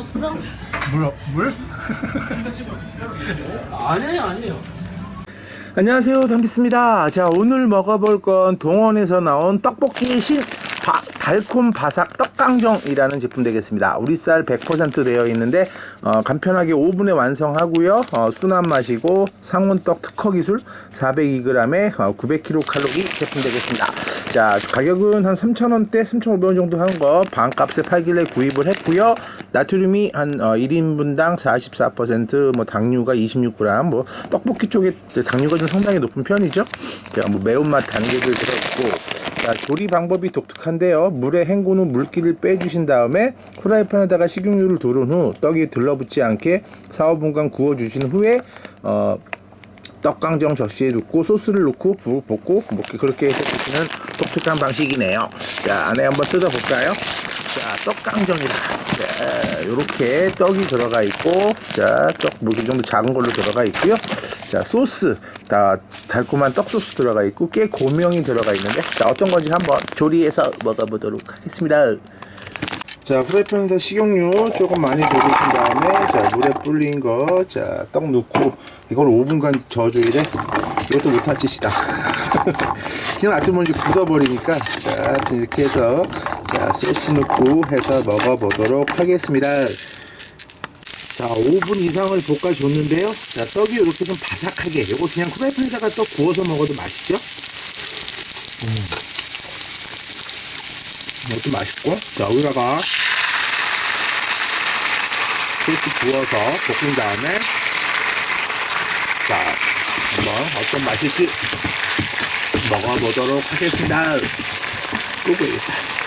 없어? 물? 물? 아니에요, 아니에요. 안녕하세요 담비스입니다 자 오늘 먹어볼 건 동원에서 나온 떡볶이 신 바- 달콤 바삭 떡강정이라는 제품 되겠습니다. 우리 쌀 100% 되어 있는데 어, 간편하게 5분에 완성하고요. 어, 순한 맛이고 상온떡 특허 기술 402g에 어, 900kcal 제품 되겠습니다. 자 가격은 한 3,000원대 3,500원 정도 하는 거 반값에 팔길래 구입을 했고요. 나트륨이 한 어, 1인분당 44%뭐 당류가 26g 뭐 떡볶이 쪽에 당류가 좀 상당히 높은 편이죠? 자, 뭐 매운맛 단계들 들어있고 자, 조리 방법이 독특한데요. 물에 후 물기를 빼주신 다음에 프라이팬에다가 식용유를 두른 후 떡이 들러붙지 않게 4, 5분간 구워주신 후에 어, 떡강정 접시에 넣고 소스를 넣고 부- 볶고 뭐 그렇게 해서 드시는 독특한 방식이네요. 자, 안에 한번 뜯어볼까요? 자, 떡강정이다. 자, 요렇게 떡이 들어가 있고, 자, 떡, 뭐, 이 정도 작은 걸로 들어가 있고요. 자, 소스, 다, 달콤한 떡 소스 들어가 있고, 꽤 고명이 들어가 있는데, 자, 어떤 건지 한번 조리해서 먹어보도록 하겠습니다. 자, 프라이팬에다 식용유 조금 많이 돌리신 다음에, 자, 물에 불린 거, 자, 떡 넣고, 이걸 5분간 저어줘야 돼. 이것도 못할 짓이다. 그냥 놔두면 이제 굳어버리니까, 자, 이렇게 해서, 자, 소스 넣고 해서 먹어보도록 하겠습니다. 자, 5분 이상을 볶아줬는데요. 자, 떡이 이렇게 좀 바삭하게. 이거 그냥 프라이팬에다가 떡 구워서 먹어도 맛있죠? 이것도 맛있고. 자, 여기다가 소스 부어서 볶은 다음에 자, 한번 어떤 맛일지 먹어보도록 하겠습니다. 끄고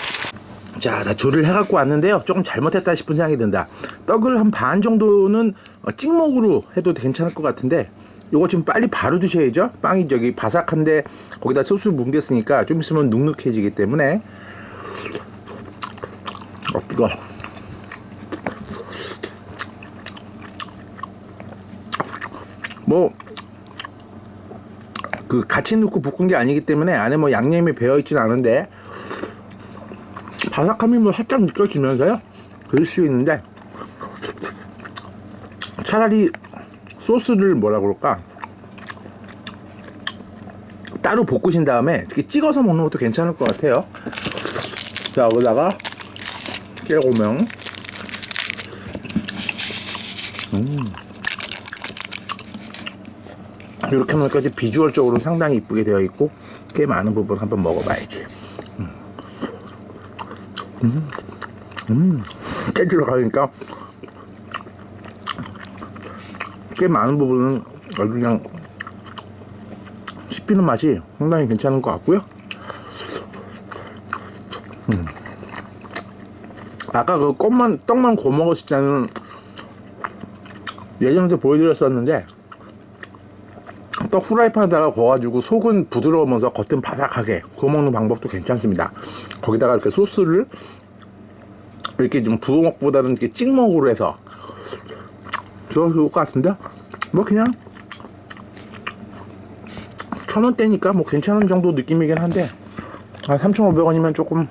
자, 나 조리를 해갖고 왔는데요. 조금 잘못했다 싶은 생각이 든다. 떡을 한 반 정도는 어, 찍먹으로 해도 괜찮을 것 같은데, 요거 지금 빨리 바로 드셔야죠. 빵이 저기 바삭한데 거기다 소스를 뭉갰으니까 좀 있으면 눅눅해지기 때문에. 어, 뜨거. 뭐, 그 같이 넣고 볶은 게 아니기 때문에 안에 뭐 양념이 배어 있진 않은데, 바삭함이 뭐 살짝 느껴지면서요. 그럴 수 있는데 차라리 소스를 뭐라 그럴까 따로 볶으신 다음에 이렇게 찍어서 먹는 것도 괜찮을 것 같아요. 자 여기다가 깨고명 음. 이렇게 하면 까지 비주얼적으로 상당히 이쁘게 되어 있고 꽤 많은 부분 한번 먹어봐야지. 깨 들어가니까 꽤 많은 부분은 아주 그냥 씹히는 맛이 상당히 괜찮은 것 같고요. 음. 아까 그 꽃만 떡만 구워 먹었을 때는 예전에도 보여드렸었는데 떡 후라이팬에다가 구워가지고 속은 부드러우면서 겉은 바삭하게 구워 먹는 방법도 괜찮습니다. 거기다가 이렇게 소스를 이렇게 좀 부어 먹보다는 이렇게 찍먹으로 해서 좋을 것 같은데? 뭐 그냥 천 원대니까 뭐 괜찮은 정도 느낌이긴 한데 아, 3,500원이면 조금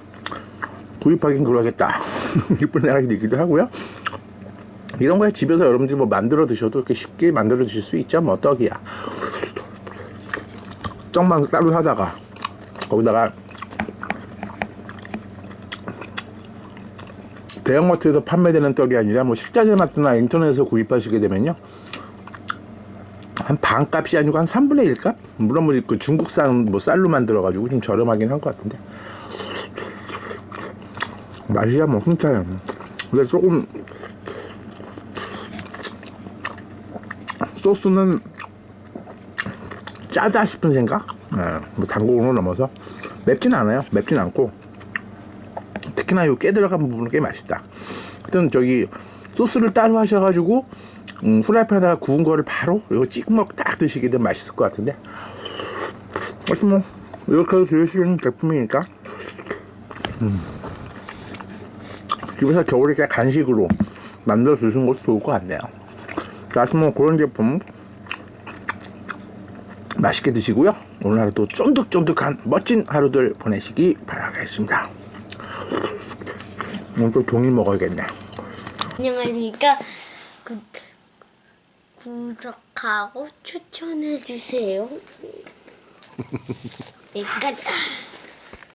구입하긴 그러겠다. 이쁜 생각이 들기도 하고요. 이런 거에 집에서 여러분들이 뭐 만들어 드셔도 이렇게 쉽게 만들어 드실 수 있죠. 뭐 떡이야 떡만 따로 사다가 거기다가 대형마트에서 판매되는 떡이 아니라 뭐 식자재 마트나 인터넷에서 구입하시게 되면요. 한 반값이 아니고 한 3분의 1값? 물론 뭐그 중국산 뭐 쌀로 만들어가지고 좀 저렴하긴 한 것 같은데. 맛이야 뭐 괜찮아요 근데 조금 소스는 짜다 싶은 생각? 네, 뭐 단골로 넘어서 맵진 않아요 맵진 않고 특히나 요 깨 들어간 부분은 꽤 맛있다. 하여튼 저기 소스를 따로 하셔가지고 음, 후라이팬에다가 구운 거를 바로 이거 찍먹 딱 드시게 되면 맛있을 것 같은데. 하여튼 뭐 이렇게 해서 드실 수 있는 제품이니까 음. 집에서 겨울에 간식으로 만들어 드시는 것도 좋을 것 같네요. 자, 하여튼 뭐 그런 제품 맛있게 드시고요. 오늘 하루 또 쫀득쫀득한 멋진 하루들 보내시기 바라겠습니다. 오늘 또 종일 먹어야겠네. 안녕하십니까. 구, 구독하고 추천해주세요. 네, 내가.